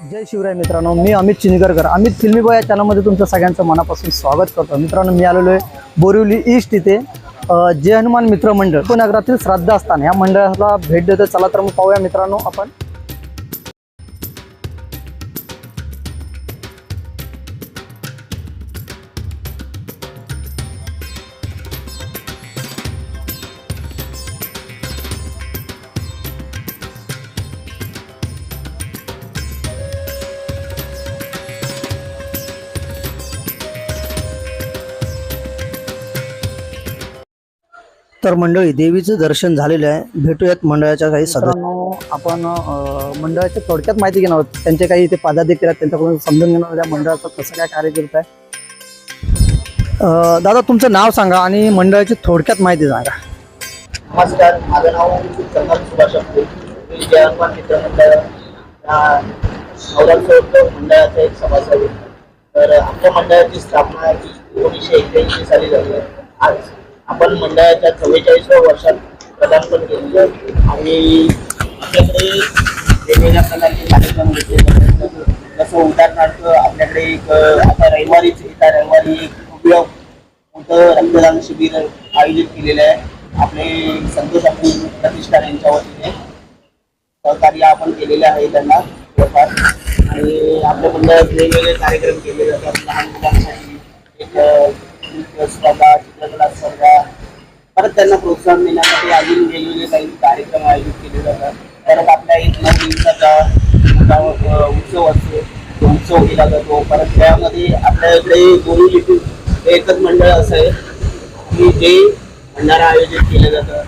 जय शिवराय मित्रांनो मी अमित चिंचगरकर अमित फिल्मी बॉय या चॅनलमध्ये तुमचं सगळ्यांचं मनापासून स्वागत करतो. मित्रांनो मी आलेलो आहे बोरिवली ईस्ट इथे. जय हनुमान मित्र मंडळ. श्राद्धा असताना या मंडळाला भेट देतो चला तर मग पाहूया मित्रांनो आपण. तर मंडळी देवीचं दर्शन झालेलं आहे. भेटूयात मंडळाच्या काही सदस्यांनो आपण मंडळाच्या थोडक्यात माहिती घेणार आहोत. त्यांचे काही इथे पदाधिकारी आहेत त्यांच्याकडून समजून घेणार आहोत या मंडळाचं कसं काय कार्य करत आहे. दादा तुमचं नाव सांगा आणि मंडळाची थोडक्यात माहिती सांगा. नमस्कार माझं नाव चंदन सुभाष मी मित्र मंडळ मंडळाचा एक सभासद आहे. तर आमच्या मंडळाची स्थापना ही एकोणीसशे एक्क्याऐंशी साली झाली आहे. आज आपण मंडळाच्या चव्वेचाळीसव्या वर्षात पदार्पण केलेलं आणि आपल्याकडे वेगवेगळ्या प्रकारचे कार्यक्रम घेतले जातात. जसं- उदाहरणार्थ आपल्याकडे एक आता रविवारीच येत्या रविवारी एक भव्य मोठं रक्तदान शिबिर आयोजित केलेलं आहे. आपले संतोष आपली प्रतिष्ठान यांच्या वतीने सहकार्य आपण केलेले आहे त्यांना आणि आपल्या मंडळात वेगवेगळे कार्यक्रम केले जातात लहान मुलांसाठी एक स्पर्धा चित्रकला स्पर्धा परत त्यांना प्रोत्साहन देण्यासाठी अजून वेगवेगळे काही कार्यक्रम आयोजित केले जातात. परत आपल्या एक नऊ दिवसाचा उत्सव असतो. तो उत्सव केला जातो. परत त्यामध्ये आपल्या इकडे लिपी हे एकच मंडळ असं आहे की जे भंडारा आयोजित केलं जातं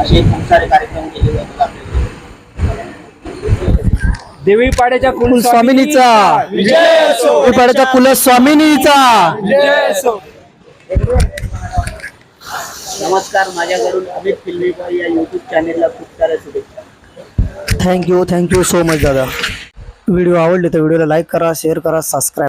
असे खूप सारे कार्यक्रम केले जातात आपल्याला. देवी पाड्याच्या कुलस्वामिनीचा कुलपाड्याच्या कुलस्वामिनीचा नमस्कार माझ्याकडून अमित फिल्मी बॉय या युट्यूब चॅनेलला खूप साऱ्या शुभेच्छा. Thank you thank you so much दादा. व्हिडिओ आवडले तर व्हिडिओला लाईक करा शेअर करा सबस्क्राईब